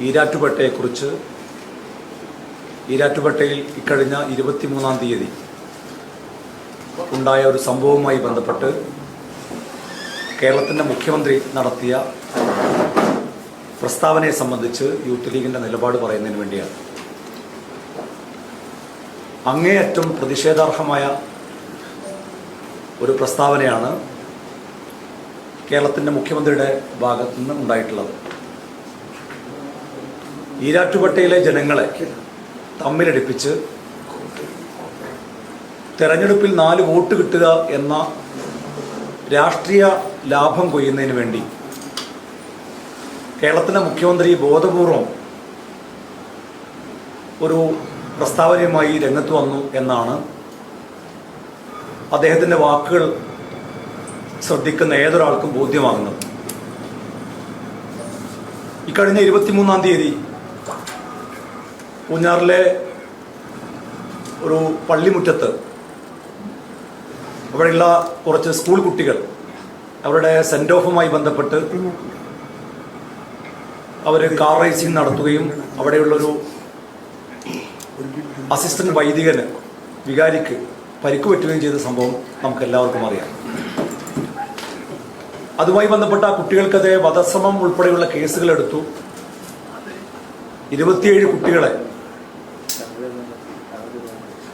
ഈരാറ്റുപേട്ടയെക്കുറിച്ച് ഈരാറ്റുപേട്ടയിൽ ഇക്കഴിഞ്ഞ ഇരുപത്തിമൂന്നാം തീയതി ഉണ്ടായ ഒരു സംഭവവുമായി ബന്ധപ്പെട്ട് കേരളത്തിന്റെ മുഖ്യമന്ത്രി നടത്തിയ പ്രസ്താവനയെ സംബന്ധിച്ച് യൂത്ത് ലീഗിന്റെ നിലപാട് പറയുന്നതിന് വേണ്ടിയാണ്. അങ്ങേയറ്റം പ്രതിഷേധാർഹമായ ഒരു പ്രസ്താവനയാണ് കേരളത്തിന്റെ മുഖ്യമന്ത്രിയുടെ ഭാഗത്തു നിന്ന് ഉണ്ടായിട്ടുള്ളത്. ഈരാറ്റുപേട്ടയിലെ ജനങ്ങളെ തമ്മിലടിപ്പിച്ച് തെരഞ്ഞെടുപ്പിൽ നാല് വോട്ട് കിട്ടുക എന്ന രാഷ്ട്രീയ ലാഭം കൊയ്യുന്നതിന് വേണ്ടി കേരളത്തിലെ മുഖ്യമന്ത്രി ബോധപൂർവം ഒരു പ്രസ്താവനയുമായി രംഗത്ത് വന്നു എന്നാണ് അദ്ദേഹത്തിന്റെ വാക്കുകൾ ശ്രദ്ധിക്കുന്ന ഏതൊരാൾക്കും ബോധ്യമാകുന്നത്. ഇക്കഴിഞ്ഞ ഇരുപത്തിമൂന്നാം തീയതി പൂഞ്ഞാറിലെ ഒരു പള്ളിമുറ്റത്ത് അവിടെയുള്ള കുറച്ച് സ്കൂൾ കുട്ടികൾ അവരുടെ സെൻഡ് ഓഫുമായി ബന്ധപ്പെട്ട് അവർ കാർ റേസിംഗ് നടത്തുകയും അവിടെയുള്ളൊരു അസിസ്റ്റന്റ് വൈദികന് വികാരിക്ക് പരിക്ക് പറ്റുകയും ചെയ്ത സംഭവം നമുക്ക് എല്ലാവർക്കും അറിയാം. അതുമായി ബന്ധപ്പെട്ട കുട്ടികൾക്കെതിരെ വധശ്രമം ഉൾപ്പെടെയുള്ള കേസുകൾ എടുത്തു ഇരുപത്തിയേഴ് കുട്ടികളെ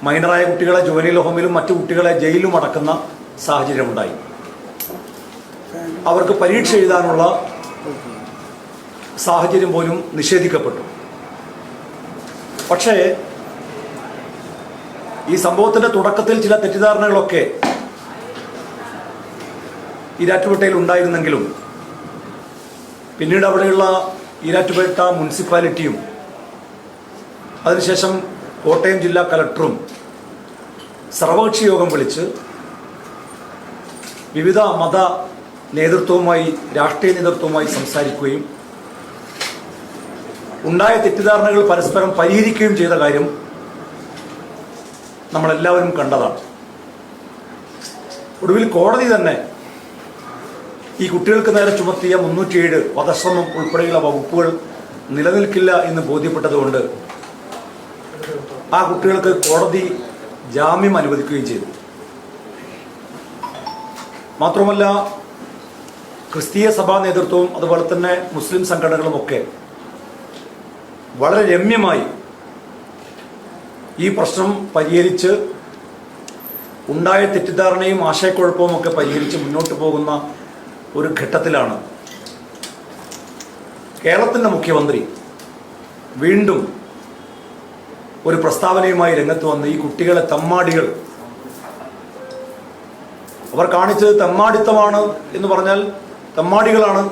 മൈനറായ കുട്ടികളെ ജുവനൈൽ ഹോമിലും മറ്റു കുട്ടികളെ ജയിലിലും അടക്കുന്ന സാഹചര്യമുണ്ടായി. അവർക്ക് പരീക്ഷ എഴുതാനുള്ള സാഹചര്യം പോലും നിഷേധിക്കപ്പെട്ടു. പക്ഷേ ഈ സംഭവത്തിന്റെ തുടക്കത്തിൽ ചില തെറ്റിദ്ധാരണകളൊക്കെ ഈരാറ്റുപേട്ടയിൽ ഉണ്ടായിരുന്നെങ്കിലും പിന്നീട് അവിടെയുള്ള ഈരാറ്റുപേട്ട മുനിസിപ്പാലിറ്റിയും അതിനുശേഷം കോട്ടയം ജില്ലാ കലക്ടറും സർവകക്ഷി യോഗം വിളിച്ച് വിവിധ മത നേതൃത്വവുമായി രാഷ്ട്രീയ നേതൃത്വവുമായി സംസാരിക്കുകയും ഉണ്ടായ തെറ്റിദ്ധാരണകൾ പരസ്പരം പരിഹരിക്കുകയും ചെയ്ത കാര്യം നമ്മളെല്ലാവരും കണ്ടതാണ്. ഒടുവിൽ കോടതി തന്നെ ഈ കുട്ടികൾക്ക് നേരെ ചുമത്തിയ മുന്നൂറ്റിയേഴ് വധശ്രമം ഉൾപ്പെടെയുള്ള വകുപ്പുകൾ നിലനിൽക്കില്ല എന്ന് ബോധ്യപ്പെട്ടതുകൊണ്ട് ആ കുട്ടികൾക്ക് കോടതി ജാമ്യം അനുവദിക്കുകയും ചെയ്തു. മാത്രമല്ല ക്രിസ്തീയ സഭാ നേതൃത്വവും അതുപോലെ തന്നെ മുസ്ലിം സംഘടനകളും ഒക്കെ വളരെ രമ്യമായി ഈ പ്രശ്നം പരിഹരിച്ച് ഉണ്ടായ തെറ്റിദ്ധാരണയും ആശയക്കുഴപ്പവും ഒക്കെ പരിഹരിച്ച് മുന്നോട്ട് പോകുന്ന ഒരു ഘട്ടത്തിലാണ് കേരളത്തിന്റെ മുഖ്യമന്ത്രി വീണ്ടും ഒരു പ്രസ്താവനയുമായി രംഗത്ത് വന്ന് ഈ കുട്ടികളെ തമ്മാടികൾ. അവർ കാണിച്ചത് തമ്മാടിത്തമാണ് എന്ന് പറഞ്ഞാൽ തമ്മാടികളാണ്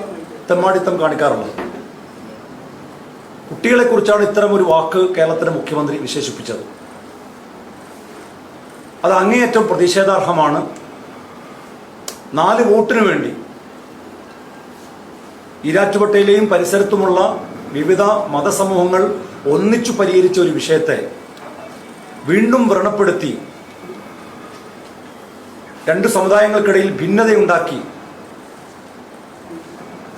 തെമ്മാടിത്തം കാണിക്കാറുള്ളത്. കുട്ടികളെക്കുറിച്ചാണ് ഇത്തരം ഒരു വാക്ക് കേരളത്തിലെ മുഖ്യമന്ത്രി വിശേഷിപ്പിച്ചത്. അത് അങ്ങേയറ്റം പ്രതിഷേധാർഹമാണ്. നാല് വോട്ടിനു വേണ്ടി ഈരാറ്റുപേട്ടയിലെയും പരിസരത്തുമുള്ള വിവിധ മതസമൂഹങ്ങൾ ഒന്നിച്ചു പരിഹരിച്ച ഒരു വിഷയത്തെ വീണ്ടും വ്രണപ്പെടുത്തി രണ്ട് സമുദായങ്ങൾക്കിടയിൽ ഭിന്നതയുണ്ടാക്കി.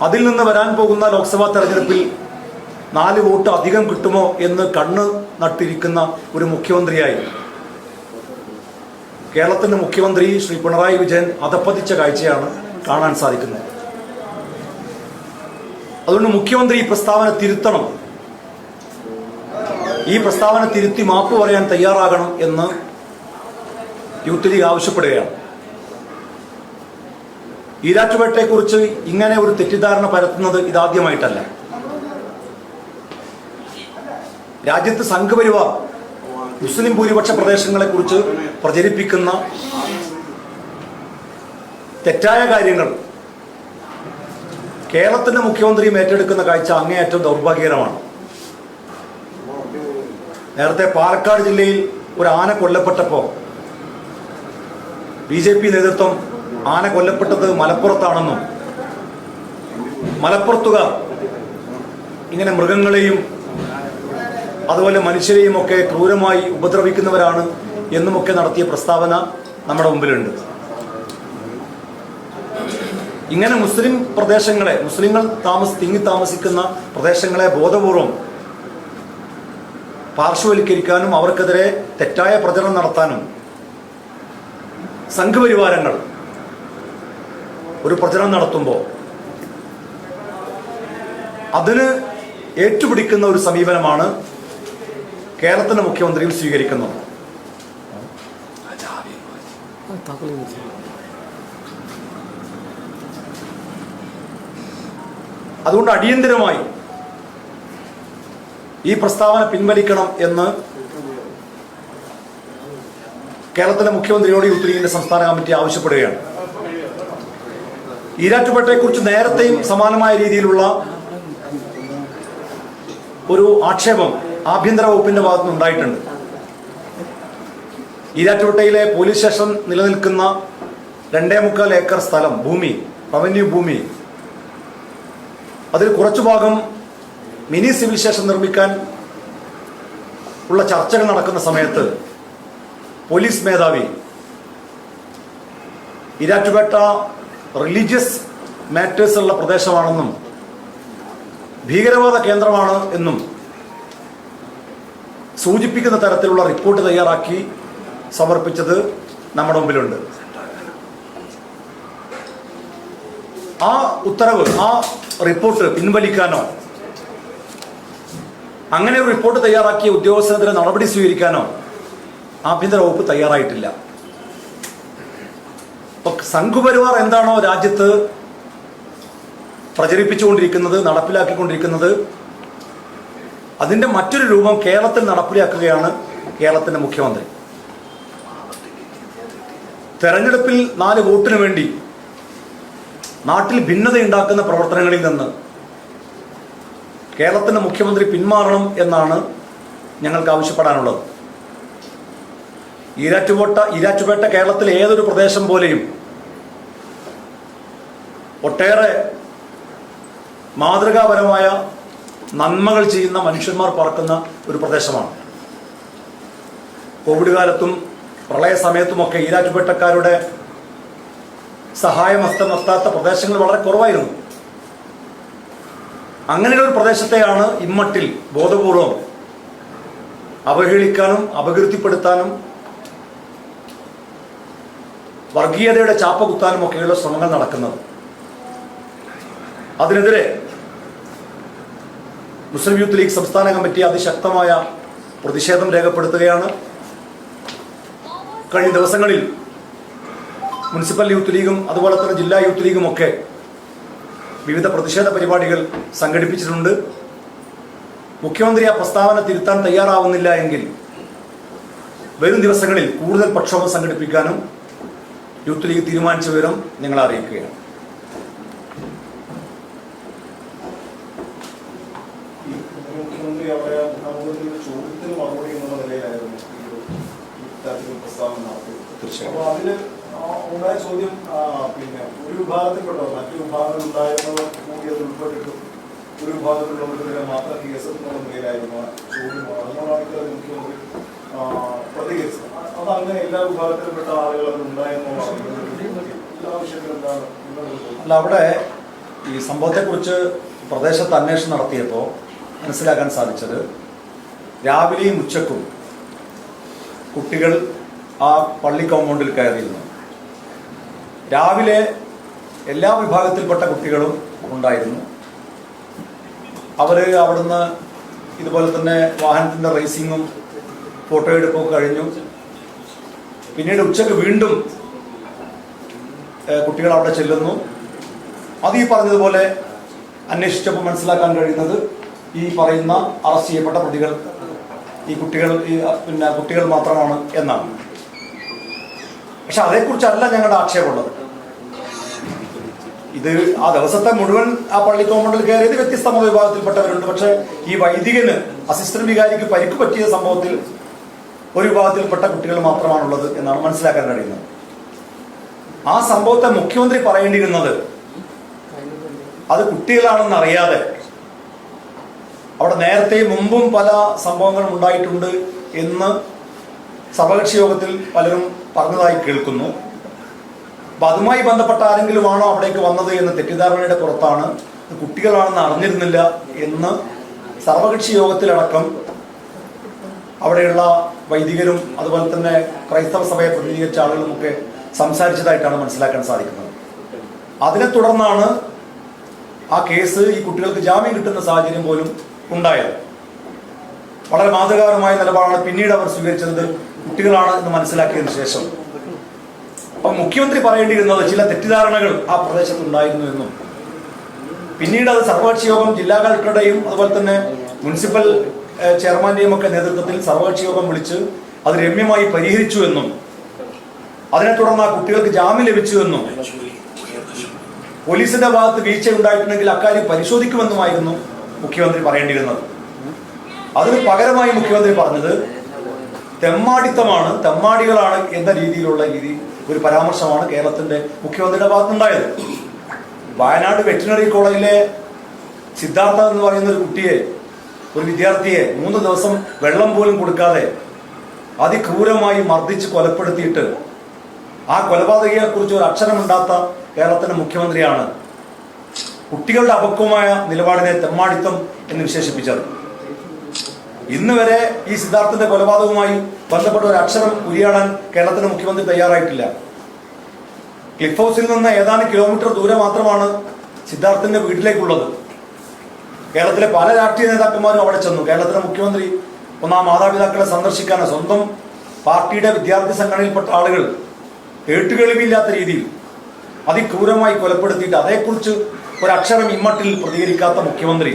അതിൽ നിന്ന് വരാൻ പോകുന്ന ലോക്സഭാ തെരഞ്ഞെടുപ്പിൽ നാല് വോട്ട് അധികം കിട്ടുമോ എന്ന് കണ്ണ് നട്ടിരിക്കുന്ന ഒരു മുഖ്യമന്ത്രിയായി. കേരളത്തിന്റെ മുഖ്യമന്ത്രി ശ്രീ പിണറായി വിജയൻ അധപ്പതിച്ച കാഴ്ചയാണ് കാണാൻ സാധിക്കുന്നത്. അതുകൊണ്ട് മുഖ്യമന്ത്രി ഈ പ്രസ്താവന തിരുത്തണം. ഈ പ്രസ്താവന തിരുത്തി മാപ്പ് പറയാൻ തയ്യാറാകണം എന്ന് യൂത്ത് ലീഗ് ആവശ്യപ്പെടുകയാണ്. ഈരാറ്റുപേട്ടയെക്കുറിച്ച് ഇങ്ങനെ ഒരു തെറ്റിദ്ധാരണ പരത്തുന്നത് ഇതാദ്യമായിട്ടല്ല. രാജ്യത്ത് സംഘപരിവാർ മുസ്ലിം ഭൂരിപക്ഷ പ്രദേശങ്ങളെ കുറിച്ച് പ്രചരിപ്പിക്കുന്ന തെറ്റായ കാര്യങ്ങൾ കേരളത്തിന്റെ മുഖ്യമന്ത്രിയും ഏറ്റെടുക്കുന്ന കാഴ്ച അങ്ങേയറ്റം ദൗർഭാഗ്യകരമാണ്. നേരത്തെ പാലക്കാട് ജില്ലയിൽ ഒരു ആന കൊല്ലപ്പെട്ടപ്പോൾ ബി ജെ പി നേതൃത്വം ആന കൊല്ലപ്പെട്ടത് മലപ്പുറത്താണെന്നും മലപ്പുറത്തുകാർ ഇങ്ങനെ മൃഗങ്ങളെയും അതുപോലെ മനുഷ്യരെയും ഒക്കെ ക്രൂരമായി ഉപദ്രവിക്കുന്നവരാണ് എന്നുമൊക്കെ നടത്തിയ പ്രസ്താവന നമ്മുടെ മുമ്പിലുണ്ട്. ഇങ്ങനെ മുസ്ലിം പ്രദേശങ്ങളെ മുസ്ലിങ്ങൾ താമസ തിങ്ങി താമസിക്കുന്ന പ്രദേശങ്ങളെ ബോധപൂർവം പാർശ്വവൽക്കരിക്കാനും അവർക്കെതിരെ തെറ്റായ പ്രചരണം നടത്താനും സംഘപരിവാരങ്ങൾ ഒരു പ്രചരണം നടത്തുമ്പോൾ അതിന് ഏറ്റുപിടിക്കുന്ന ഒരു സമീപനമാണ് കേരളത്തിന്റെ മുഖ്യമന്ത്രിയും സ്വീകരിക്കുന്നത്. അതുകൊണ്ട് അടിയന്തിരമായി ഈ പ്രസ്താവന പിൻവലിക്കണം എന്ന് കേരളത്തിലെ മുഖ്യമന്ത്രിയോട് യൂത്ത് ലീഗിന്റെ സംസ്ഥാന കമ്മിറ്റി ആവശ്യപ്പെടുകയാണ്. ഈരാറ്റുപേട്ടയെക്കുറിച്ച് നേരത്തെയും സമാനമായ രീതിയിലുള്ള ഒരു ആക്ഷേപം ആഭ്യന്തര വകുപ്പിന്റെ ഭാഗത്തുനിന്ന് ഉണ്ടായിട്ടുണ്ട്. ഈരാറ്റുപേട്ടയിലെ പോലീസ് സ്റ്റേഷൻ നിലനിൽക്കുന്ന രണ്ടേ മുക്കാൽ ഏക്കർ സ്ഥലം ഭൂമി റവന്യൂ ഭൂമി അതിൽ കുറച്ചു ഭാഗം മിനി സിവിൽ സ്റ്റേഷൻ നിർമ്മിക്കാൻ ഉള്ള ചർച്ചകൾ നടക്കുന്ന സമയത്ത് പോലീസ് മേധാവി ഇരാറ്റുപേട്ട റിലീജിയസ് മാറ്റേഴ്സ് ഉള്ള പ്രദേശമാണെന്നും ഭീകരവാദ കേന്ദ്രമാണ് എന്നും സൂചിപ്പിക്കുന്ന തരത്തിലുള്ള റിപ്പോർട്ട് തയ്യാറാക്കി സമർപ്പിച്ചത് നമ്മുടെ മുമ്പിലുണ്ട്. ആ ഉത്തരവ് ആ റിപ്പോർട്ട് പിൻവലിക്കാനോ അങ്ങനെ ഒരു റിപ്പോർട്ട് തയ്യാറാക്കിയ ഉദ്യോഗസ്ഥനെതിരെ നടപടി സ്വീകരിക്കാനോ ആഭ്യന്തര വകുപ്പ് തയ്യാറായിട്ടില്ല. സംഘപരിവാർ എന്താണോ രാജ്യത്ത് പ്രചരിപ്പിച്ചുകൊണ്ടിരിക്കുന്നത് നടപ്പിലാക്കിക്കൊണ്ടിരിക്കുന്നത് അതിന്റെ മറ്റൊരു രൂപം കേരളത്തിൽ നടപ്പിലാക്കുകയാണ് കേരളത്തിന്റെ മുഖ്യമന്ത്രി. തെരഞ്ഞെടുപ്പിൽ നാല് വോട്ടിന് വേണ്ടി നാട്ടിൽ ഭിന്നതയുണ്ടാക്കുന്ന പ്രവർത്തനങ്ങളിൽ നിന്ന് കേരളത്തിന്റെ മുഖ്യമന്ത്രി പിന്മാറണം എന്നാണ് ഞങ്ങൾക്ക് ആവശ്യപ്പെടാനുള്ളത്. ഈരാറ്റുപോട്ട ഈരാറ്റുപേട്ട കേരളത്തിലെ ഏതൊരു പ്രദേശം പോലെയും ഒട്ടേറെ മാതൃകാപരമായ നന്മകൾ ചെയ്യുന്ന മനുഷ്യന്മാർ പറക്കുന്ന ഒരു പ്രദേശമാണ്. കോവിഡ് കാലത്തും പ്രളയ സമയത്തുമൊക്കെ ഈരാറ്റുപേട്ടക്കാരുടെ സഹായമസ്തമെത്താത്ത പ്രദേശങ്ങൾ വളരെ കുറവായിരുന്നു. അങ്ങനെ ഒരു പ്രദേശത്തെയാണ് ഇമ്മട്ടിൽ ബോധപൂർവം അവഹേളിക്കാനും അപകീർത്തിപ്പെടുത്താനും വർഗീയതയുടെ ചാപ്പ കുത്താനും ഒക്കെയുള്ള ശ്രമങ്ങൾ നടക്കുന്നത്. അതിനെതിരെ മുസ്ലിം യൂത്ത് ലീഗ് സംസ്ഥാന കമ്മിറ്റി അതിശക്തമായ പ്രതിഷേധം രേഖപ്പെടുത്തുകയാണ്. കഴിഞ്ഞ ദിവസങ്ങളിൽ മുനിസിപ്പൽ യൂത്ത് ലീഗും അതുപോലെ തന്നെ ജില്ലാ യൂത്ത് ലീഗും ഒക്കെ വിവിധ പ്രതിഷേധ പരിപാടികൾ സംഘടിപ്പിച്ചിട്ടുണ്ട്. മുഖ്യമന്ത്രി ആ പ്രസ്താവന തിരുത്താൻ തയ്യാറാവുന്നില്ല എങ്കിൽ വരും ദിവസങ്ങളിൽ കൂടുതൽ പ്രക്ഷോഭം സംഘടിപ്പിക്കാനും യൂത്ത് ലീഗ് തീരുമാനിച്ച വിവരം ഞങ്ങൾ അറിയിക്കുകയാണ്. തീർച്ചയായും. ചോദ്യം പിന്നെ ഒരു വിഭാഗത്തിൽപ്പെട്ടവർ മറ്റു വിഭാഗങ്ങൾ ഉണ്ടായിരുന്നവർ കൂടി അത് ഉൾപ്പെട്ടിട്ടും ഒരു വിഭാഗത്തിലുള്ളവർക്കെതിരെ മാത്രം കേസെന്നുള്ള നിലയിലായിരുന്നു ആ ചോദ്യം അതുകൊണ്ടാണ് ഇത്തരത്തിൽ മുഖ്യമന്ത്രി പ്രതികരിച്ചത്. അത് അങ്ങനെ എല്ലാ വിഭാഗത്തിൽപ്പെട്ട ആളുകൾ അത് ഉണ്ടായെന്നുള്ളതാണ് അല്ല അവിടെ ഈ സംഭവത്തെക്കുറിച്ച് പ്രദേശത്ത് അന്വേഷണം നടത്തിയപ്പോൾ മനസ്സിലാക്കാൻ സാധിച്ചത് രാവിലെയും ഉച്ചക്കും കുട്ടികൾ ആ പള്ളി കോമ്പൗണ്ടിൽ കയറിയിരുന്നു. രാവിലെ എല്ലാ വിഭാഗത്തിൽപ്പെട്ട കുട്ടികളും ഉണ്ടായിരുന്നു. അവർ അവിടുന്ന് ഇതുപോലെ തന്നെ വാഹനത്തിന്റെ റേസിങ്ങും ഫോട്ടോ എടുപ്പും കഴിഞ്ഞു. പിന്നീട് ഉച്ചയ്ക്ക് വീണ്ടും കുട്ടികൾ അവിടെ ചെല്ലുന്നു. അത് ഈ പറഞ്ഞതുപോലെ അന്വേഷിച്ചപ്പോൾ മനസ്സിലാക്കാൻ കഴിയുന്നത് ഈ പറയുന്ന അറസ്റ്റ് ചെയ്യപ്പെട്ട പ്രതികൾ ഈ കുട്ടികൾ ഈ പിന്നെ കുട്ടികൾ മാത്രമാണ് എന്നാണ്. പക്ഷെ അതേക്കുറിച്ചല്ല ഞങ്ങളുടെ ആക്ഷേപമുള്ളത്. ഇത് ആ ദിവസത്തെ മുഴുവൻ ആ പള്ളി കോമ്പൗണ്ടിൽ കയറിയത് വ്യത്യസ്ത മതവിഭാഗത്തിൽപ്പെട്ടവരുണ്ട് പക്ഷെ ഈ വൈദികന് അസിസ്റ്റന്റ് വികാരിക്ക് പരിക്ക് പറ്റിയ സംഭവത്തിൽ ഒരു വിഭാഗത്തിൽപ്പെട്ട കുട്ടികൾ മാത്രമാണുള്ളത് എന്നാണ് മനസ്സിലാക്കാൻ കഴിയുന്നത്. ആ സംഭവത്തെ മുഖ്യമന്ത്രി പറയേണ്ടിയിരുന്നത് അത് കുട്ടികളാണെന്ന് അറിയാതെ അവിടെ നേരത്തെ മുമ്പും പല സംഭവങ്ങളും ഉണ്ടായിട്ടുണ്ട് എന്ന് സഭകക്ഷി യോഗത്തിൽ പലരും പറഞ്ഞതായി കേൾക്കുന്നു. അപ്പൊ അതുമായി ബന്ധപ്പെട്ട ആരെങ്കിലും ആണോ അവിടേക്ക് വന്നത് എന്ന തെറ്റിദ്ധാരണയുടെ പുറത്താണ്. കുട്ടികളാണെന്ന് അറിഞ്ഞിരുന്നില്ല എന്ന് സർവകക്ഷി യോഗത്തിലടക്കം അവിടെയുള്ള വൈദികരും അതുപോലെ തന്നെ ക്രൈസ്തവ സഭയെ പ്രതിനിധീകരിച്ച ആളുകളുമൊക്കെ സംസാരിച്ചതായിട്ടാണ് മനസ്സിലാക്കാൻ സാധിക്കുന്നത്. അതിനെ തുടർന്നാണ് ആ കേസ് ഈ കുട്ടികൾക്ക് ജാമ്യം കിട്ടുന്ന സാഹചര്യം പോലും ഉണ്ടായത്. വളരെ മാതൃകാപരമായ നിലപാടാണ് പിന്നീട് അവർ സ്വീകരിച്ചത്. കുട്ടികളാണ് എന്ന് മനസ്സിലാക്കിയതിനു ശേഷം. അപ്പൊ മുഖ്യമന്ത്രി പറയേണ്ടിയിരുന്നത് ചില തെറ്റിദ്ധാരണകൾ ആ പ്രദേശത്ത് ഉണ്ടായിരുന്നു എന്നും. പിന്നീട് അത് സർവകക്ഷി യോഗം ജില്ലാ കളക്ടറുടെയും അതുപോലെ തന്നെ മുനിസിപ്പൽ ചെയർമാന്റെയും ഒക്കെ നേതൃത്വത്തിൽ സർവകക്ഷി യോഗം വിളിച്ച് അത് രമ്യമായി പരിഹരിച്ചു എന്നും. അതിനെ തുടർന്ന് ആ കുട്ടികൾക്ക് ജാമ്യം ലഭിച്ചു എന്നും. പോലീസിന്റെ ഭാഗത്ത് വീഴ്ച ഉണ്ടായിട്ടുണ്ടെങ്കിൽ അക്കാര്യം പരിശോധിക്കുമെന്നുമായിരുന്നു മുഖ്യമന്ത്രി പറയേണ്ടിയിരുന്നത്. അതിന് പകരമായി മുഖ്യമന്ത്രി പറഞ്ഞത് തെമ്മാടിത്തമാണ് തെമ്മാടികളാണ് എന്ന രീതിയിലുള്ള രീതി ഒരു പരാമർശമാണ് കേരളത്തിന്റെ മുഖ്യമന്ത്രിയുടെ ഭാഗത്തുനിന്നുണ്ടായത്. വയനാട് വെറ്റിനറി കോളേജിലെ സിദ്ധാർത്ഥ എന്ന് പറയുന്ന ഒരു കുട്ടിയെ ഒരു വിദ്യാർത്ഥിയെ മൂന്ന് ദിവസം വെള്ളം പോലും കൊടുക്കാതെ അതിക്രൂരമായി മർദ്ദിച്ച് കൊലപ്പെടുത്തിയിട്ട് ആ കൊലപാതകയെ കുറിച്ച് ഒരു അക്ഷരമുണ്ടാത്ത കേരളത്തിന്റെ മുഖ്യമന്ത്രിയാണ് കുട്ടികളുടെ അപക്വമായ നിലപാടിനെ തെമ്മാടിത്തം എന്ന് വിശേഷിപ്പിച്ചത്. ഇന്ന് വരെ ഈ സിദ്ധാർത്ഥന്റെ കൊലപാതകവുമായി ബന്ധപ്പെട്ട ഒരു അക്ഷരം ഉരിയാടാൻ കേരളത്തിന്റെ മുഖ്യമന്ത്രി തയ്യാറായിട്ടില്ല. ക്ലിഫ് ഹൗസിൽ നിന്ന് ഏതാനും കിലോമീറ്റർ ദൂരെ മാത്രമാണ് സിദ്ധാർത്ഥന്റെ വീട്ടിലേക്കുള്ളത്. കേരളത്തിലെ പല രാഷ്ട്രീയ നേതാക്കന്മാരും അവിടെ ചെന്നു. കേരളത്തിലെ മുഖ്യമന്ത്രി ഒന്നാം മാതാപിതാക്കളെ സന്ദർശിക്കാൻ സ്വന്തം പാർട്ടിയുടെ വിദ്യാർത്ഥി സംഘടനയിൽപ്പെട്ട ആളുകൾ കേട്ടുകേൾവിയില്ലാത്ത രീതിയിൽ അതിക്രൂരമായി കൊലപ്പെടുത്തിയിട്ട് അതേക്കുറിച്ച് ഒരക്ഷരം ഇമ്മട്ടിൽ പ്രതികരിക്കാത്ത മുഖ്യമന്ത്രി.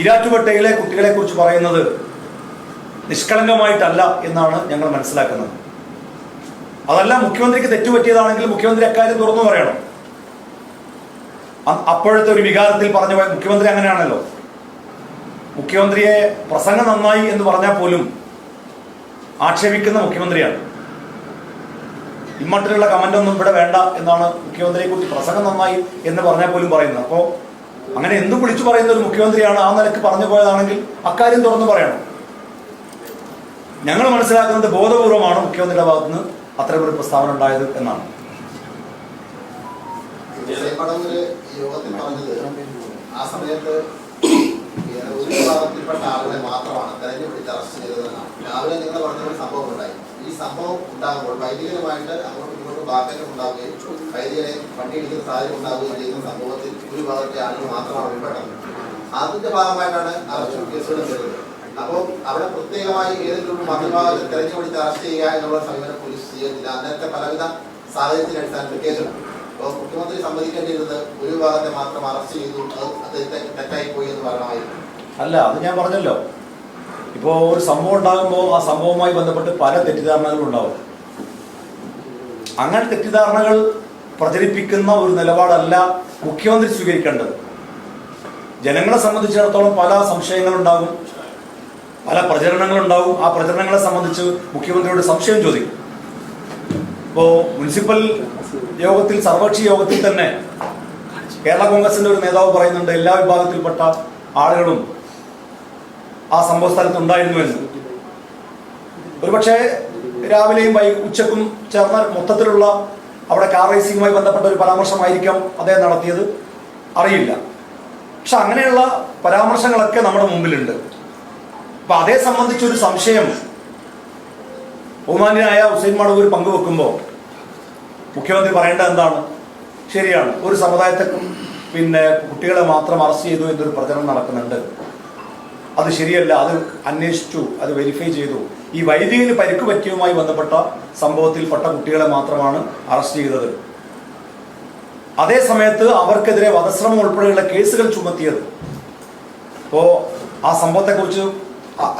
ഇരാറ്റുപെട്ടയിലെ കുട്ടികളെ കുറിച്ച് പറയുന്നത് നിഷ്കളങ്കമായിട്ടല്ല എന്നാണ് ഞങ്ങൾ മനസ്സിലാക്കുന്നത്. അതല്ല മുഖ്യമന്ത്രിക്ക് തെറ്റുപറ്റിയതാണെങ്കിൽ മുഖ്യമന്ത്രി അക്കാര്യം തുറന്നു പറയണം. അപ്പോഴത്തെ ഒരു വികാരത്തിൽ പറഞ്ഞു മുഖ്യമന്ത്രി അങ്ങനെയാണല്ലോ. മുഖ്യമന്ത്രിയെ പ്രസംഗം നന്നായി എന്ന് പറഞ്ഞാൽ പോലും ആക്ഷേപിക്കുന്ന മുഖ്യമന്ത്രിയാണ്. ഇമ്മട്ടിലുള്ള ഒന്നും ഇവിടെ വേണ്ട എന്നാണ് മുഖ്യമന്ത്രിയെ കുറിച്ച് പ്രസംഗം നന്നായി എന്ന് പറഞ്ഞാൽ പോലും പറയുന്നത്. അപ്പോൾ അങ്ങനെ എന്തും വിളിച്ചു പറയുന്ന ഒരു മുഖ്യമന്ത്രിയാണ് ആ നിലയ്ക്ക് പറഞ്ഞു പോയതാണെങ്കിൽ അക്കാര്യം തുറന്നു പറയണം. ഞങ്ങൾ മനസ്സിലാക്കുന്നത് ബോധപൂർവമാണ് മുഖ്യമന്ത്രിയുടെ ഭാഗത്തുനിന്ന് അത്തരമൊരു പ്രസ്താവന ഉണ്ടായത് എന്നാണ്. യോഗത്തിൽ ആ ആളുകളെ മാത്രമാണ് രാവിലെ നിങ്ങൾ ഉണ്ടായി. ഈ സംഭവം അതിന്റെ ഭാഗമായിട്ടാണ് അറസ്റ്റ് കേസുകൾ വരുന്നത്. അപ്പോൾ അവിടെ പ്രത്യേകമായി ഏതെങ്കിലും ഒരു മതവിഭാഗത്തെ തെരഞ്ഞെടുപ്പിച്ച് അറസ്റ്റ് ചെയ്യുക എന്നുള്ള സമീപനം പോലീസ് ചെയ്യുന്നില്ല അന്നേരത്തെ പലവിധ സാഹചര്യത്തിന്റെ അടിസ്ഥാനത്തിൽ കേസുണ്ട് അപ്പോൾ മുഖ്യമന്ത്രി സമ്മതിക്കേണ്ടിയിരുന്നത് ഒരു ഭാഗത്തെ മാത്രം അറസ്റ്റ് ചെയ്തു. അത് തെറ്റായി പോയി എന്ന് പറയണമായിരുന്നു. അല്ല അത് ഞാൻ പറഞ്ഞല്ലോ. ഇപ്പോ ഒരു സംഭവം ഉണ്ടാകുമ്പോൾ ആ സംഭവവുമായി ബന്ധപ്പെട്ട് പല തെറ്റിദ്ധാരണകളും ഉണ്ടാവും. അങ്ങനെ തെറ്റിദ്ധാരണകൾ പ്രചരിപ്പിക്കുന്ന ഒരു നിലപാടല്ല മുഖ്യമന്ത്രി സ്വീകരിക്കേണ്ടത്. ജനങ്ങളെ സംബന്ധിച്ചിടത്തോളം പല സംശയങ്ങളുണ്ടാകും. പല പ്രചരണങ്ങളുണ്ടാവും. ആ പ്രചരണങ്ങളെ സംബന്ധിച്ച് മുഖ്യമന്ത്രിയോട് സംശയം ചോദിക്കും. ഇപ്പോൾ മുനിസിപ്പൽ യോഗത്തിൽ സർവകക്ഷി യോഗത്തിൽ തന്നെ കേരള കോൺഗ്രസിന്റെ ഒരു നേതാവ് പറയുന്നുണ്ട് എല്ലാ വിഭാഗത്തിൽപ്പെട്ട ആളുകളും ആ സംഭവ സ്ഥലത്ത് ഉണ്ടായിരുന്നു എന്ന്. ഒരുപക്ഷെ രാവിലെയും വൈ ഉച്ചക്കും ചേർന്ന മൊത്തത്തിലുള്ള അവിടെ കാർ റേസിംഗുമായി ബന്ധപ്പെട്ട ഒരു പരാമർശമായിരിക്കാം അദ്ദേഹം നടത്തിയത്. അറിയില്ല. പക്ഷെ അങ്ങനെയുള്ള പരാമർശങ്ങളൊക്കെ നമ്മുടെ മുമ്പിലുണ്ട്. അപ്പൊ അതേ സംബന്ധിച്ചൊരു സംശയം ബഹുമാന്യനായ ഹുസൈൻ മടവൂർ പങ്കുവെക്കുമ്പോൾ മുഖ്യമന്ത്രി പറയേണ്ട എന്താണ്? ശരിയാണ്. ഒരു സമുദായത്തെ പിന്നെ കുട്ടികളെ മാത്രം അറസ്റ്റ് ചെയ്തു എന്നൊരു പ്രചരണം നടക്കുന്നുണ്ട്. അത് ശരിയല്ല. അത് അന്വേഷിച്ചു അത് വെരിഫൈ ചെയ്തു. ഈ വൈദികന് പരിക്ക് പറ്റിയുമായി ബന്ധപ്പെട്ട സംഭവത്തിൽപ്പെട്ട കുട്ടികളെ മാത്രമാണ് അറസ്റ്റ് ചെയ്തത്. അതേ സമയത്ത് അവർക്കെതിരെ വധശ്രമം ഉൾപ്പെടെയുള്ള കേസുകൾ ചുമത്തിയത്. അപ്പോ ആ സംഭവത്തെക്കുറിച്ച്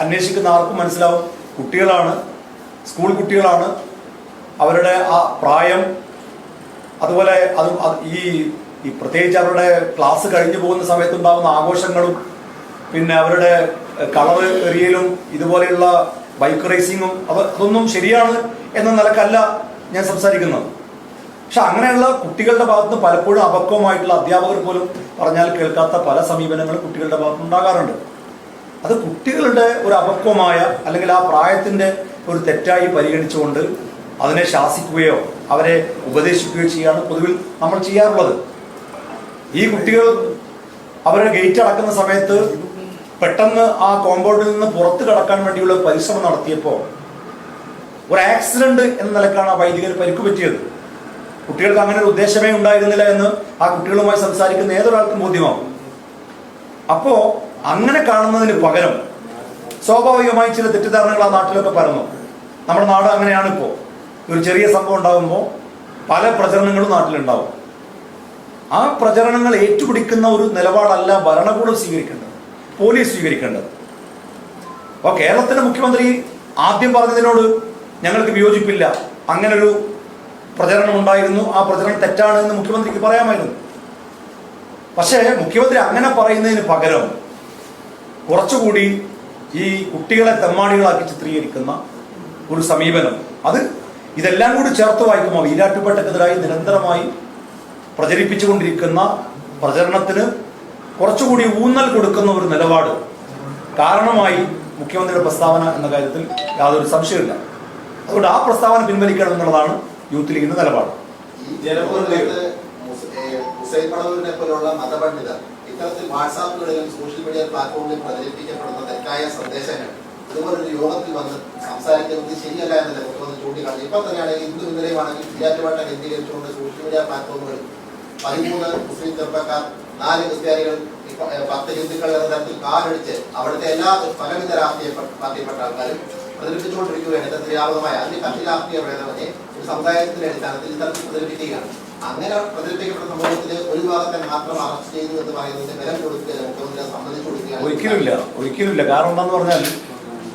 അന്വേഷിക്കുന്ന ആർക്കും മനസ്സിലാവും. കുട്ടികളാണ് സ്കൂൾ കുട്ടികളാണ്. അവരുടെ ആ പ്രായം അതുപോലെ അത് ഈ ഈ പ്രത്യേകിച്ച് അവരുടെ ക്ലാസ് കഴിഞ്ഞു പോകുന്ന സമയത്ത് ഉണ്ടാകുന്ന ആഘോഷങ്ങളും പിന്നെ അവരുടെ കളർ എറിയലും ഇതുപോലെയുള്ള ബൈക്ക് റേസിങ്ങും അത് അതൊന്നും ശരിയാണ് എന്ന നിലക്കല്ല ഞാൻ സംസാരിക്കുന്നത്. പക്ഷെ അങ്ങനെയുള്ള കുട്ടികളുടെ ഭാഗത്ത് പലപ്പോഴും അപക്വമായിട്ടുള്ള അധ്യാപകർ പോലും പറഞ്ഞാൽ കേൾക്കാത്ത പല സമീപനങ്ങളും കുട്ടികളുടെ ഭാഗത്ത് ഉണ്ടാകാറുണ്ട്. അത് കുട്ടികളുടെ ഒരു അപക്വമായ അല്ലെങ്കിൽ ആ പ്രായത്തിന്റെ ഒരു തെറ്റായി പരിഗണിച്ചുകൊണ്ട് അതിനെ ശാസിക്കുകയോ അവരെ ഉപദേശിക്കുകയോ ചെയ്യാണ് പൊതുവിൽ നമ്മൾ ചെയ്യാറുള്ളത്. ഈ കുട്ടികൾ അവരുടെ ഗേറ്റ് അടക്കുന്ന സമയത്ത് പെട്ടെന്ന് ആ കോമ്പൗണ്ടിൽ നിന്ന് പുറത്ത് കടക്കാൻ വേണ്ടിയുള്ള പരിശ്രമം നടത്തിയപ്പോൾ ഒരു ആക്സിഡന്റ് എന്ന നിലക്കാണ് ആ വൈദികർ പരിക്ക് പറ്റിയത് കുട്ടികൾക്ക് അങ്ങനെ ഒരു ഉദ്ദേശമേ ഉണ്ടായിരുന്നില്ല എന്ന് ആ കുട്ടികളുമായി സംസാരിക്കുന്ന ഏതൊരാൾക്കും ബോധ്യമാവും. അപ്പോ അങ്ങനെ കാണുന്നതിന് പകരം സ്വാഭാവികമായി ചില തെറ്റിദ്ധാരണകൾ ആ നാട്ടിലൊക്കെ പരന്നു. നമ്മുടെ നാട് അങ്ങനെയാണ് ഇപ്പോൾ ഒരു ചെറിയ സംഭവം ഉണ്ടാകുമ്പോൾ പല പ്രചരണങ്ങളും നാട്ടിലുണ്ടാവും. ആ പ്രചരണങ്ങൾ ഏറ്റുപിടിക്കുന്ന ഒരു നിലപാടല്ല ഭരണകൂടം സ്വീകരിക്കേണ്ടത് പോലീസ് സ്വീകരിക്കേണ്ടത്. അപ്പോൾ കേരളത്തിന്റെ മുഖ്യമന്ത്രി ആദ്യം പറഞ്ഞതിനോട് ഞങ്ങൾക്ക് വിയോജിപ്പില്ല. അങ്ങനൊരു പ്രചരണം ഉണ്ടായിരുന്നു. ആ പ്രചരണം തെറ്റാണ് എന്ന് മുഖ്യമന്ത്രിക്ക് പറയാമായിരുന്നു. പക്ഷേ മുഖ്യമന്ത്രി അങ്ങനെ പറയുന്നതിന് പകരം കുറച്ചുകൂടി ഈ കുട്ടികളെ തെമ്മാടികളാക്കി ചിത്രീകരിക്കുന്ന ഒരു സമീപനം. അത് ഇതെല്ലാം കൂടി ചേർത്ത് വായിക്കുമ്പോൾ ഈരാട്ടുപേട്ടക്കെതിരായി നിരന്തരമായി പ്രചരിപ്പിച്ചുകൊണ്ടിരിക്കുന്ന പ്രചരണത്തിന് കുറച്ചുകൂടി ഊന്നൽ കൊടുക്കുന്ന ഒരു നിലപാട് കാരണമായി മുഖ്യമന്ത്രിയുടെ പ്രസ്താവന എന്ന കാര്യത്തിൽ യാതൊരു സംശയമില്ല അതുകൊണ്ട് ആ പ്രസ്താവന പിൻവലിക്കണം എന്നുള്ളതാണ് യൂത്ത് ലീഗിന്റെ നിലപാട്. ഇത്തരത്തിൽ വാട്സാപ്പുകളിലും സോഷ്യൽ മീഡിയ പ്ലാറ്റ്ഫോമിലും പ്രചരിപ്പിക്കപ്പെടുന്ന തെറ്റായ സന്ദേശങ്ങൾ ഇതുപോലൊരു യോഗത്തിൽ വന്ന് സംസാരിക്കുന്നത് ശരിയല്ല എന്നല്ലേ മുഖ്യമന്ത്രി ചൂണ്ടിക്കാട്ടി. ഇപ്പം തന്നെയാണെങ്കിൽ ഇന്നും ഇന്നലെയുമാണെങ്കിൽ വിദ്യാർത്ഥിവാട്ടം കേന്ദ്രീകരിച്ചുകൊണ്ട് സോഷ്യൽ മീഡിയ പ്ലാറ്റ്ഫോമുകളിൽ പതിമൂന്ന് മുസ്ലിം ചെറുപ്പക്കാർ നാല് ക്രിസ്ത്യാനികൾ പത്ത് ഹിന്ദുക്കൾ എന്ന തരത്തിൽ കാറടിച്ച് അവിടുത്തെ എല്ലാ പലവിധ രാഷ്ട്രീയ പാർട്ടിയിൽപ്പെട്ട ആൾക്കാരും പ്രചരിപ്പിച്ചുകൊണ്ടിരിക്കുകയാണ്. ഇത്തരത്തിൽ വ്യാപകമായ അതിന് രാഷ്ട്രീയ ഭേദമന്യേ സമുദായത്തിന്റെ അടിസ്ഥാനത്തിൽ ഇത്തരത്തിൽ പ്രചരിപ്പിക്കുകയാണ് അങ്ങനെ പ്രചരിപ്പിക്കപ്പെട്ട സംഭവത്തിൽ ഒരു വിഭാഗത്തെ മാത്രം അറസ്റ്റ് ചെയ്തു എന്ന് പറയുന്നതിന്റെ ബലം കൊടുക്കുക മുഖ്യമന്ത്രി സംബന്ധിച്ചു കൊടുക്കുകയാണ് ഒരിക്കലുമില്ല. ഒരിക്കലുമില്ല. കാരണം എന്താന്ന് പറഞ്ഞാൽ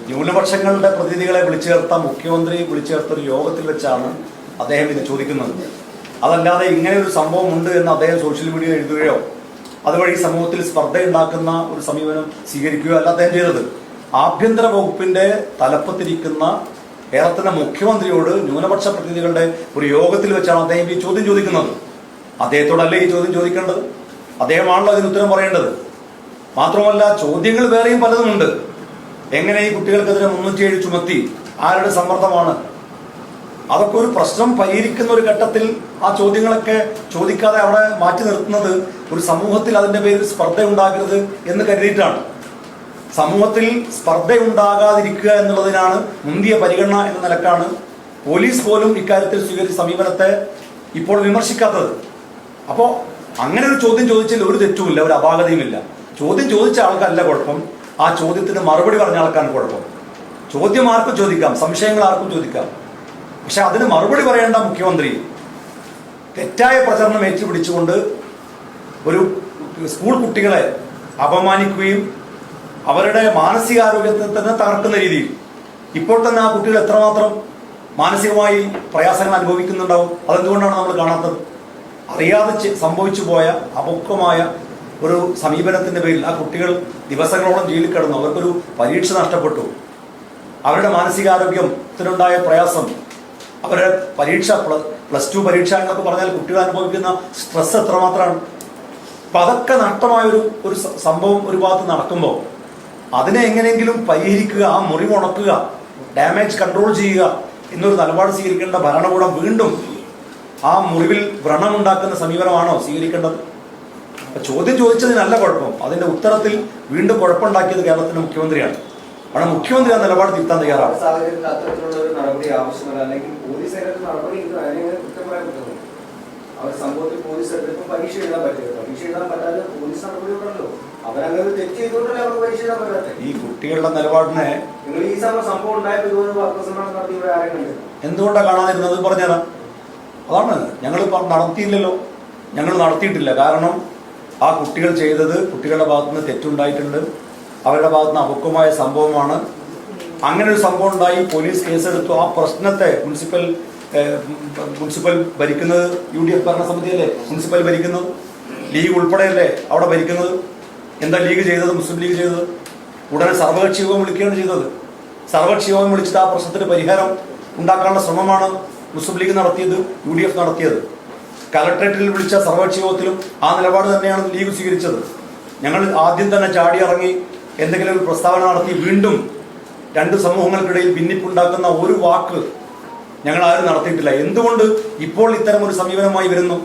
ന്യൂനപക്ഷങ്ങളുടെ പ്രതിനിധികളെ വിളിച്ചു ചേർത്ത മുഖ്യമന്ത്രി വിളിച്ചു ചേർത്ത ഒരു യോഗത്തിൽ വെച്ചാണ് അദ്ദേഹം ഇത് ചോദിക്കുന്നത്. അതല്ലാതെ ഇങ്ങനെ ഒരു സംഭവം ഉണ്ട് എന്ന് അദ്ദേഹം സോഷ്യൽ മീഡിയ എഴുതുകയോ അതുവഴി സമൂഹത്തിൽ സ്പർദ്ധയുണ്ടാക്കുന്ന ഒരു സമീപനം സ്വീകരിക്കുകയോ അല്ല അദ്ദേഹം ചെയ്തത്. ആഭ്യന്തര വകുപ്പിന്റെ തലപ്പത്തിരിക്കുന്ന കേരളത്തിന്റെ മുഖ്യമന്ത്രിയോട് ന്യൂനപക്ഷ പ്രതിനിധികളുടെ ഒരു യോഗത്തിൽ വെച്ചാണ് അദ്ദേഹം ഈ ചോദ്യം ചോദിക്കുന്നത്. അദ്ദേഹത്തോടല്ലേ ഈ ചോദ്യം ചോദിക്കേണ്ടത്? അദ്ദേഹമാണല്ലോ അതിന് ഉത്തരം പറയേണ്ടത്. മാത്രമല്ല ചോദ്യങ്ങൾ വേറെയും പലതുമുണ്ട് എങ്ങനെ ഈ കുട്ടികൾക്കെതിരെ മുന്നൂറ്റി ഏഴ് ചുമത്തി? ആരുടെ സമ്മർദ്ദമാണ്? അതൊക്കെ ഒരു പ്രശ്നം പരിഹരിക്കുന്ന ഒരു ഘട്ടത്തിൽ ആ ചോദ്യങ്ങളൊക്കെ ചോദിക്കാതെ അവിടെ മാറ്റി നിർത്തുന്നത് ഒരു സമൂഹത്തിൽ അതിന്റെ പേരിൽ സ്പർദ്ധ ഉണ്ടാകരുത് എന്ന് കരുതിയിട്ടാണ്. സമൂഹത്തിൽ സ്പർദ്ധയുണ്ടാകാതിരിക്കുക എന്നുള്ളതിനാണ് മുന്തിയ പരിഗണന എന്ന നിലക്കാണ് പോലീസ് പോലും ഇക്കാര്യത്തിൽ സ്വീകരിച്ച സമീപനത്തെ ഇപ്പോൾ വിമർശിക്കാത്തത്. അപ്പോൾ അങ്ങനെ ഒരു ചോദ്യം ചോദിച്ചാൽ ഒരു തെറ്റുമില്ല ഒരു അപാകതയുമില്ല. ചോദ്യം ചോദിച്ച ആൾക്കല്ല കുഴപ്പം. ആ ചോദ്യത്തിന് മറുപടി പറഞ്ഞ ആൾക്കാണ് കുഴപ്പം. ചോദ്യം ആർക്കും ചോദിക്കാം സംശയങ്ങൾ ആർക്കും ചോദിക്കാം. പക്ഷെ അതിന് മറുപടി പറയേണ്ട മുഖ്യമന്ത്രി തെറ്റായ പ്രചരണം ഏറ്റുപിടിച്ചുകൊണ്ട് ഒരു സ്കൂൾ കുട്ടികളെ അപമാനിക്കുകയും അവരുടെ മാനസികാരോഗ്യത്തെ തന്നെ തകർക്കുന്ന രീതിയിൽ. ഇപ്പോൾ തന്നെ ആ കുട്ടികൾ എത്രമാത്രം മാനസികമായി പ്രയാസങ്ങൾ അനുഭവിക്കുന്നുണ്ടാവും അതെന്തുകൊണ്ടാണ് നമ്മൾ കാണാത്തത്? അറിയാതെ സംഭവിച്ചു പോയ അപക്വമായ ഒരു സമീപനത്തിന്റെ പേരിൽ ആ കുട്ടികൾ ദിവസങ്ങളോളം ജയിലിൽ കിടന്നു. അവർക്കൊരു പരീക്ഷ നഷ്ടപ്പെട്ടു. അവരുടെ മാനസികാരോഗ്യത്തിനുണ്ടായ പ്രയാസം അവരുടെ പരീക്ഷ പ്ലസ് ടു പരീക്ഷ എന്നൊക്കെ പറഞ്ഞാൽ കുട്ടികൾ അനുഭവിക്കുന്ന സ്ട്രെസ് എത്രമാത്രമാണ്? അപ്പൊ അതൊക്കെ നഷ്ടമായ ഒരു ഒരു സംഭവം ഒരു ഭാഗത്ത് നടക്കുമ്പോൾ അതിനെ എങ്ങനെയെങ്കിലും പരിഹരിക്കുക ആ മുറിവുണക്കുക ഡാമേജ് കൺട്രോൾ ചെയ്യുക എന്നൊരു നിലപാട് സ്വീകരിക്കേണ്ട ഭരണകൂടം വീണ്ടും ആ മുറിവിൽ വ്രണമുണ്ടാക്കുന്ന സമീപനമാണോ സ്വീകരിക്കേണ്ടത്? ചോദ്യം ചോദിച്ചതിനല്ല കുഴപ്പം. അതിന്റെ ഉത്തരത്തിൽ വീണ്ടും കുഴപ്പമുണ്ടാക്കിയത് കേരളത്തിന്റെ മുഖ്യമന്ത്രിയാണ്. അവിടെ മുഖ്യമന്ത്രി ആ നിലപാട് തിരുത്താൻ തയ്യാറാണ്. പരീക്ഷ എഴുതാൻ പറ്റില്ല. പരീക്ഷ എഴുതാൻ പറ്റാതെ പോലീസ് നടപടി ഉണ്ടല്ലോ. അവരങ്ങനെ തെറ്റ് ചെയ്തുകൊണ്ടല്ലേ അവർക്ക് പരീക്ഷ എഴുതാൻ പറ്റാത്തെ ഈ കുട്ടികളുടെ നിലപാടിനെ നിങ്ങൾ ഈ സമയം സംഭവം ഉണ്ടായപ്പോൾ ഇതുപോലെ എന്തുകൊണ്ടാണ് കാണാതിരുന്നത്? പറഞ്ഞതാ അതാണ്. ഞങ്ങൾ നടത്തിയില്ലല്ലോ. ഞങ്ങൾ നടത്തിയിട്ടില്ല. കാരണം ആ കുട്ടികൾ ചെയ്തത് കുട്ടികളുടെ ഭാഗത്തുനിന്ന് തെറ്റുണ്ടായിട്ടുണ്ട്. അവരുടെ ഭാഗത്തുനിന്ന് അപക്വമായ സംഭവമാണ്. അങ്ങനെ ഒരു സംഭവം ഉണ്ടായി. പോലീസ് കേസെടുത്തു. ആ പ്രശ്നത്തെ മുനിസിപ്പൽ മുനിസിപ്പൽ ഭരിക്കുന്നത് യു ഡി എഫ് ഭരണസമിതിയല്ലേ? മുനിസിപ്പൽ ഭരിക്കുന്നത് ലീഗ് ഉൾപ്പെടെയല്ലേ അവിടെ ഭരിക്കുന്നത്? എന്താ ലീഗ് ചെയ്തത്? മുസ്ലിം ലീഗ് ചെയ്തത്? ഉടനെ സർവകക്ഷി യോഗം വിളിക്കുകയാണ് ചെയ്തത്. സർവകക്ഷി യോഗം വിളിച്ചിട്ട് ആ പ്രശ്നത്തിന് പരിഹാരം ഉണ്ടാക്കാനുള്ള ശ്രമമാണ് മുസ്ലിം ലീഗ് നടത്തിയത് യു ഡി എഫ് നടത്തിയത്. കലക്ട്രേറ്റിൽ വിളിച്ച സർവകക്ഷി യോഗത്തിലും ആ നിലപാട് തന്നെയാണ് ലീഗ് സ്വീകരിച്ചത്. ഞങ്ങൾ ആദ്യം തന്നെ ചാടി ഇറങ്ങി എന്തെങ്കിലും ഒരു പ്രസ്താവന നടത്തി വീണ്ടും രണ്ട് സമൂഹങ്ങൾക്കിടയിൽ ഭിന്നിപ്പുണ്ടാക്കുന്ന ഒരു വാക്ക് ഞങ്ങൾ ആരും നടത്തിയിട്ടില്ല. എന്തുകൊണ്ട് ഇപ്പോൾ ഇത്തരം ഒരു സമീപനമായി വരുന്നു?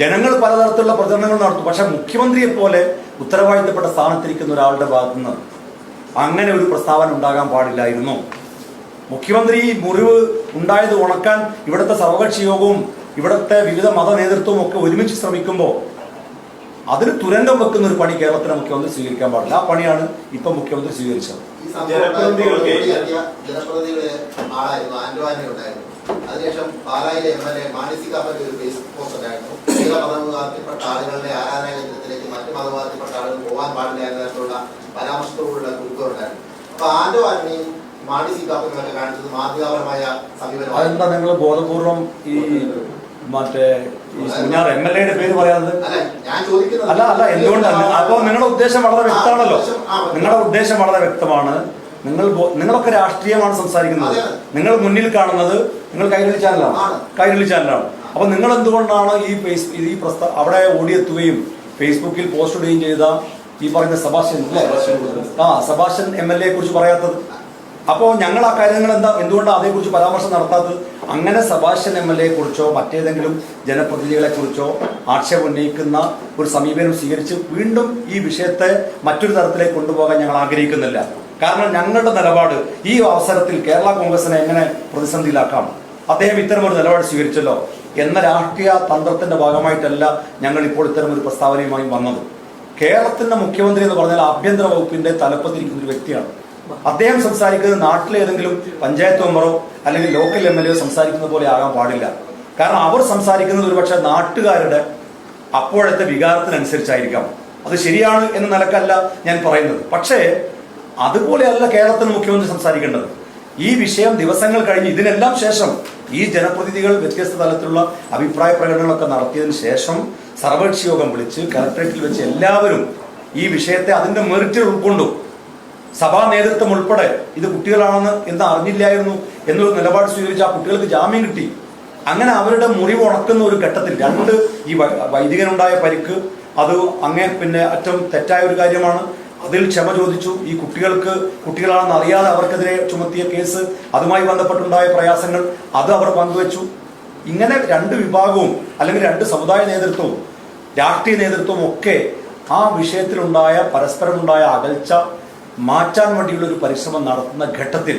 ജനങ്ങൾ പലതരത്തിലുള്ള പ്രചരണങ്ങൾ നടത്തും. പക്ഷെ മുഖ്യമന്ത്രിയെ പോലെ ഉത്തരവാദിത്തപ്പെട്ട സ്ഥാനത്തിരിക്കുന്ന ഒരാളുടെ ഭാഗത്തു നിന്ന് അങ്ങനെ ഒരു പ്രസ്താവന ഉണ്ടാകാൻ പാടില്ലായിരുന്നു. മുഖ്യമന്ത്രി ഈ മുറിവ് ഉണ്ടായത് ഉണക്കാൻ ഇവിടുത്തെ സർവകക്ഷി യോഗവും ഇവിടുത്തെ വിവിധ മത നേതൃത്വവും ഒക്കെ ഒരുമിച്ച് ശ്രമിക്കുമ്പോൾ അതിന് തുരങ്കം വെക്കുന്ന ഒരു പണി കേരളത്തിലെ മുഖ്യമന്ത്രി സ്വീകരിക്കാൻ പാടില്ല. ആ പണിയാണ് ഇപ്പൊ മുഖ്യമന്ത്രി സ്വീകരിച്ചത്. അതിനുശേഷം പാലായിലെ എം എൽ എ മാനസി കാപ്പന്റെ ഒരു ഫേസ്ബുക്ക് പോസ്റ്റ് ഉണ്ടായിരുന്നു. ചില മതവിഭാഗത്തിൽപ്പെട്ട ആളുകളുടെ ആരാധനാ മതവിഭാഗത്തിൽപ്പെട്ട ആളുകൾ പോകാൻ പാടില്ല എന്ന തരത്തിലുള്ള പരാമർശത്തോടുള്ള കുരുക്കുണ്ടായിരുന്നു അപ്പൊ ആന്റോ ആന്റണി മാണി സി കാപ്പനുമൊക്കെ കാണിച്ചത് മാതൃകാപരമായ സമീപനം അതെന്താ നിങ്ങൾ ബോധപൂർവം ഈ മറ്റേ ഈ കുഞ്ഞാർ എം എൽ എയുടെ പേര് പറയാത്തത്? അല്ല അല്ല എന്തുകൊണ്ടാണ്? അപ്പോൾ നിങ്ങളുടെ ഉദ്ദേശം വളരെ വ്യക്തമാണല്ലോ. നിങ്ങളുടെ ഉദ്ദേശം വളരെ വ്യക്തമാണ്. നിങ്ങൾ നിങ്ങളൊക്കെ രാഷ്ട്രീയമാണ് സംസാരിക്കുന്നത്. നിങ്ങൾ മുന്നിൽ കാണുന്നത് നിങ്ങൾ കൈരളി ചാനലാണ്. കൈരളി ചാനലാണ്. അപ്പൊ നിങ്ങൾ എന്തുകൊണ്ടാണ് ഈ ഈ പ്രസ്താവ അവിടെ ഓടിയെത്തുകയും ഫേസ്ബുക്കിൽ പോസ്റ്റ് ഇടുകയും ചെയ്ത ഈ പറയുന്ന സഭാഷൻ ആ സഭാഷൻ എം എൽ എയെ കുറിച്ച് പറയാത്തത്. അപ്പോൾ ഞങ്ങൾ ആ കാര്യങ്ങൾ എന്താ എന്തുകൊണ്ടാണ് അതേക്കുറിച്ച് പരാമർശം നടത്താത്തത്? അങ്ങനെ സഭാഷൻ എം എൽ എയെ കുറിച്ചോ മറ്റേതെങ്കിലും ജനപ്രതിനിധികളെ കുറിച്ചോ ആക്ഷേപം ഉന്നയിക്കുന്ന ഒരു സമീപനം സ്വീകരിച്ച് വീണ്ടും ഈ വിഷയത്തെ മറ്റൊരു തരത്തിലേക്ക് കൊണ്ടുപോകാൻ ഞങ്ങൾ ആഗ്രഹിക്കുന്നില്ല. കാരണം ഞങ്ങളുടെ നിലപാട് ഈ അവസരത്തിൽ കേരള കോൺഗ്രസിനെ എങ്ങനെ പ്രതിസന്ധിയിലാക്കാം? അദ്ദേഹം ഇത്തരമൊരു നിലപാട് സ്വീകരിച്ചല്ലോ എന്ന രാഷ്ട്രീയ തന്ത്രത്തിന്റെ ഭാഗമായിട്ടല്ല ഞങ്ങൾ ഇപ്പോൾ ഇത്തരം ഒരു പ്രസ്താവനയുമായി വന്നത്. കേരളത്തിന്റെ മുഖ്യമന്ത്രി എന്ന് പറഞ്ഞാൽ ആഭ്യന്തര വകുപ്പിന്റെ തലപ്പത്തിരിക്കുന്ന ഒരു വ്യക്തിയാണ്. അദ്ദേഹം സംസാരിക്കുന്നത് നാട്ടിലെ ഏതെങ്കിലും പഞ്ചായത്ത് മെമ്പറോ അല്ലെങ്കിൽ ലോക്കൽ എം എൽ എ സംസാരിക്കുന്ന പോലെ ആകാൻ പാടില്ല. കാരണം അവർ സംസാരിക്കുന്നത് ഒരുപക്ഷെ നാട്ടുകാരുടെ അപ്പോഴത്തെ വികാരത്തിനനുസരിച്ചായിരിക്കാം. അത് ശരിയാണ് എന്ന നിലക്കല്ല ഞാൻ പറയുന്നത്. പക്ഷേ അതുപോലെയല്ല കേരളത്തിന് മുഖ്യമന്ത്രി സംസാരിക്കേണ്ടത്. ഈ വിഷയം ദിവസങ്ങൾ കഴിഞ്ഞ് ഇതിനെല്ലാം ശേഷം ഈ ജനപ്രതിനിധികൾ വ്യത്യസ്ത തലത്തിലുള്ള അഭിപ്രായ പ്രകടനങ്ങളൊക്കെ നടത്തിയതിന് ശേഷം സർവകക്ഷി യോഗം വിളിച്ച് കലക്ട്രേറ്റിൽ വെച്ച് എല്ലാവരും ഈ വിഷയത്തെ അതിന്റെ മെറിറ്റിൽ ഉൾക്കൊണ്ടു. സഭാ നേതൃത്വം ഉൾപ്പെടെ ഇത് കുട്ടികളാണെന്ന് എന്ന് അറിഞ്ഞില്ലായിരുന്നു എന്നൊരു നിലപാട് സ്വീകരിച്ച് ആ കുട്ടികൾക്ക് ജാമ്യം കിട്ടി. അങ്ങനെ അവരുടെ മുറിവ് ഉണക്കുന്ന ഒരു ഘട്ടത്തിൽ രണ്ട് ഈ വൈദികനുണ്ടായ പരിക്ക്. അത് അങ്ങേ പിന്നെ അറ്റം തെറ്റായ ഒരു കാര്യമാണ്. അതിൽ ക്ഷമ ചോദിച്ചു. ഈ കുട്ടികൾക്ക് കുട്ടികളാണെന്ന് അറിയാതെ അവർക്കെതിരെ ചുമത്തിയ കേസ് അതുമായി ബന്ധപ്പെട്ടുണ്ടായ പ്രയാസങ്ങൾ അത് അവർ പങ്കുവച്ചു. ഇങ്ങനെ രണ്ട് വിഭാഗവും അല്ലെങ്കിൽ രണ്ട് സമുദായ നേതൃത്വവും രാഷ്ട്രീയ നേതൃത്വവും ഒക്കെ ആ വിഷയത്തിലുണ്ടായ പരസ്പരമുണ്ടായ അകൽച്ച മാറ്റാൻ വേണ്ടിയുള്ള ഒരു പരിശ്രമം നടത്തുന്ന ഘട്ടത്തിൽ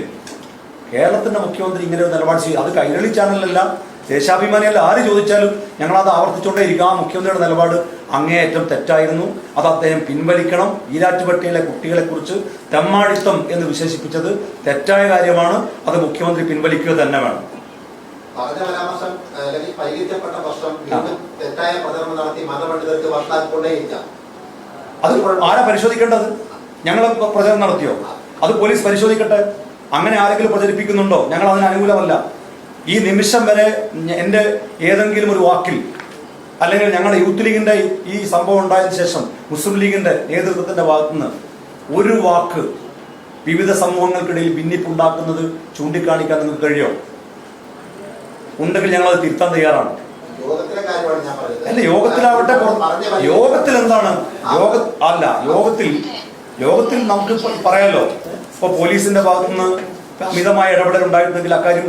കേരളത്തിന്റെ മുഖ്യമന്ത്രി ഇങ്ങനെ ഒരു നിലപാട് ചെയ്യും അത് കൈരളി ചാനലല്ല ദേശാഭിമാനിയല്ല ആര് ചോദിച്ചാലും ഞങ്ങൾ അത് ആവർത്തിച്ചുകൊണ്ടേ ഇരിക്കും ആ മുഖ്യമന്ത്രിയുടെ നിലപാട് അങ്ങേയറ്റം തെറ്റായിരുന്നു. അത് അദ്ദേഹം പിൻവലിക്കണം. ഈരാറ്റുപട്ടിയിലെ കുട്ടികളെ കുറിച്ച് തെമ്മാടിത്തം എന്ന് വിശേഷിപ്പിച്ചത് തെറ്റായ കാര്യമാണ്. അത് മുഖ്യമന്ത്രി പിൻവലിക്കുക തന്നെ വേണം. പറഞ്ഞ പരാമർശം അല്ലെങ്കിൽ പരിഹരിക്കപ്പെട്ട വർഷം തെറ്റായ പ്രചരണം നടത്തി മതപണ്ഡിതർക്ക് അത് ആരാ പരിശോധിക്കേണ്ടത്? ഞങ്ങൾ പ്രചരണം നടത്തിയോ? അത് പോലീസ് പരിശോധിക്കട്ടെ? അങ്ങനെ ആരെങ്കിലും പ്രചരിപ്പിക്കുന്നുണ്ടോ? ഞങ്ങൾ അതിന് അനുകൂലമല്ല. ഈ നിമിഷം വരെ എന്റെ ഏതെങ്കിലും ഒരു വാക്കിൽ അല്ലെങ്കിൽ ഞങ്ങളുടെ യൂത്ത് ലീഗിന്റെ ഈ സംഭവം ഉണ്ടായതിനു ശേഷം മുസ്ലിം ലീഗിന്റെ നേതൃത്വത്തിന്റെ ഭാഗത്തുനിന്ന് ഒരു വാക്ക് വിവിധ സമൂഹങ്ങൾക്കിടയിൽ ഭിന്നിപ്പുണ്ടാക്കുന്നത് ചൂണ്ടിക്കാണിക്കാൻ നിങ്ങൾക്ക് കഴിയോ ഉണ്ടെങ്കിൽ ഞങ്ങൾ അത് തിരുത്താൻ തയ്യാറാണ്. അല്ല യോഗത്തിലാവട്ടെ. യോഗത്തിൽ എന്താണ്? യോഗ അല്ല യോഗത്തിൽ. യോഗത്തിൽ നമുക്ക് പറയാലോ? ഇപ്പൊ പോലീസിന്റെ ഭാഗത്തുനിന്ന് അമിതമായ ഇടപെടൽ ഉണ്ടായിരുന്നെങ്കിൽ അക്കാര്യം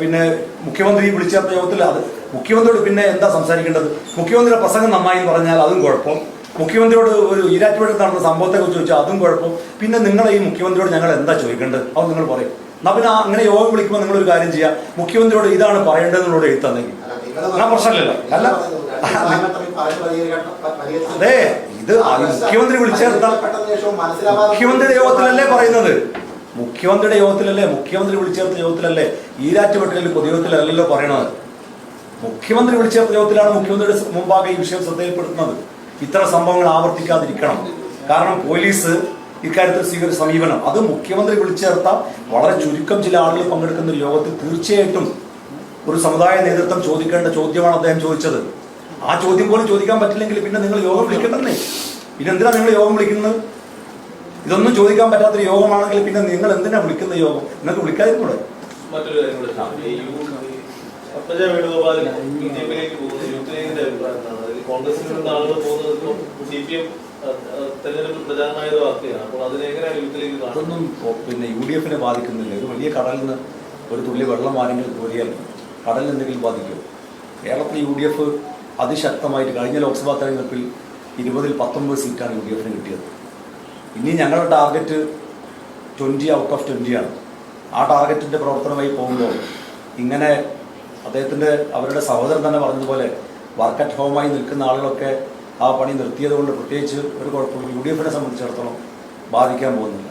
പിന്നെ മുഖ്യമന്ത്രി വിളിച്ചേർത്ത യോഗത്തിൽ അത് മുഖ്യമന്ത്രിയോട് പിന്നെ എന്താ സംസാരിക്കേണ്ടത്? മുഖ്യമന്ത്രിയുടെ പ്രസംഗം നന്നായി പറഞ്ഞാൽ അതും കുഴപ്പം. മുഖ്യമന്ത്രിയോട് ഒരു ഈരാറ്റുപേട്ട നടന്ന സംഭവത്തെ കുറിച്ച് ചോദിച്ചാൽ അതും കുഴപ്പം. പിന്നെ നിങ്ങളെ ഈ മുഖ്യമന്ത്രിയോട് ഞങ്ങൾ എന്താ ചോദിക്കേണ്ടത്? അത് നിങ്ങൾ പറയും. എന്നാ പിന്നെ അങ്ങനെ യോഗം വിളിക്കുമ്പോൾ നിങ്ങൾ ഒരു കാര്യം ചെയ്യുക മുഖ്യമന്ത്രിയോട് ഇതാണ് പറയേണ്ടതെന്നുള്ളത് എഴുതി തന്നെങ്കിൽ എന്നാ പ്രശ്നമില്ലല്ലോ. അല്ല. അതെ ഇത് മുഖ്യമന്ത്രി വിളിച്ചേർത്ത മുഖ്യമന്ത്രിയുടെ യോഗത്തിലല്ലേ പറയുന്നത്? മുഖ്യമന്ത്രിയുടെ യോഗത്തിലല്ലേ മുഖ്യമന്ത്രി വിളിച്ചേർത്ത യോഗത്തിലല്ലേ ഈരാറ്റുപെട്ടലിൽ പൊതുയോഗത്തിലല്ലല്ലോ പറയണത്? മുഖ്യമന്ത്രി വിളിച്ചേർത്ത യോഗത്തിലാണ് മുഖ്യമന്ത്രിയുടെ മുമ്പാകെ ഈ വിഷയം ശ്രദ്ധയിൽപ്പെടുത്തുന്നത്. ഇത്തരം സംഭവങ്ങൾ ആവർത്തിക്കാതിരിക്കണം. കാരണം പോലീസ് ഇക്കാര്യത്തിൽ സ്വീകരിച്ച സമീപനം. അത് മുഖ്യമന്ത്രി വിളിച്ചേർത്ത വളരെ ചുരുക്കം ചില ആളുകൾ പങ്കെടുക്കുന്ന ഒരു യോഗത്തിൽ തീർച്ചയായിട്ടും ഒരു സമുദായ നേതൃത്വം ചോദിക്കേണ്ട ചോദ്യമാണ് അദ്ദേഹം ചോദിച്ചത്. ആ ചോദ്യം പോലും ചോദിക്കാൻ പറ്റില്ലെങ്കിൽ പിന്നെ നിങ്ങൾ യോഗം വിളിക്കണ്ടല്ലേ? പിന്നെ എന്തിനാണ് നിങ്ങൾ യോഗം വിളിക്കുന്നത്? ഇതൊന്നും ചോദിക്കാൻ പറ്റാത്തൊരു യോഗമാണെങ്കിൽ പിന്നെ നിങ്ങൾ എന്തിനാ വിളിക്കുന്ന യോഗം? നിങ്ങൾക്ക് വിളിക്കാതിരുന്നൂടെ? മറ്റൊരു കാര്യം കൂടെ ചോദിക്കാം. ഈ യു- പത്മജ വേണുഗോപാൽ ബി ജെ പിയിലേക്ക് പോകുന്നത് യൂത്ത് ലീഗിന്റെ അഭിപ്രായം എന്താണ്? അതിൽ കോൺഗ്രസിൽ നിന്ന് ആളുകൾ പോകുന്നത് ഇപ്പോൾ സി പി എം തെരഞ്ഞെടുപ്പ് പ്രചാരണമായത് വാർത്തയാണ്. അപ്പോൾ അതിനെ എങ്ങനെയാണ് യൂത്ത് ലീഗ് കാണുന്നത്? അതൊന്നും പിന്നെ യു ഡി എഫിനെ ബാധിക്കുന്നില്ല. ഒരു വലിയ കടലിൽ നിന്ന് ഒരു തുള്ളി വെള്ളം ആരെങ്കിലും കോരിയാൽ കടലിൽ എന്തെങ്കിലും ബാധിക്കും കേരളത്തിൽ യു ഡി എഫ് അതിശക്തമായിട്ട് കഴിഞ്ഞ ലോക്സഭാ തെരഞ്ഞെടുപ്പിൽ ഇരുപതിൽ പത്തൊമ്പത് സീറ്റാണ് യു ഡി എഫിന് കിട്ടിയത്. ഇനി ഞങ്ങളുടെ ടാർഗറ്റ് ട്വന്റി ഔട്ട് ഓഫ് ട്വന്റിയാണ് ആ ടാർഗറ്റിന്റെ പ്രവർത്തനമായി പോകുമ്പോൾ ഇങ്ങനെ അദ്ദേഹത്തിന്റെ അവരുടെ സഹോദരൻ തന്നെ പറഞ്ഞതുപോലെ വർക്ക് അറ്റ് ഹോമായി നിൽക്കുന്ന ആളുകളൊക്കെ ആ പണി നിർത്തിയതുകൊണ്ട് പ്രത്യേകിച്ച് ഒരു കുഴപ്പമില്ല. യു ഡി എഫിനെ സംബന്ധിച്ചിടത്തോളം ബാധിക്കാൻ പോകുന്നില്ല.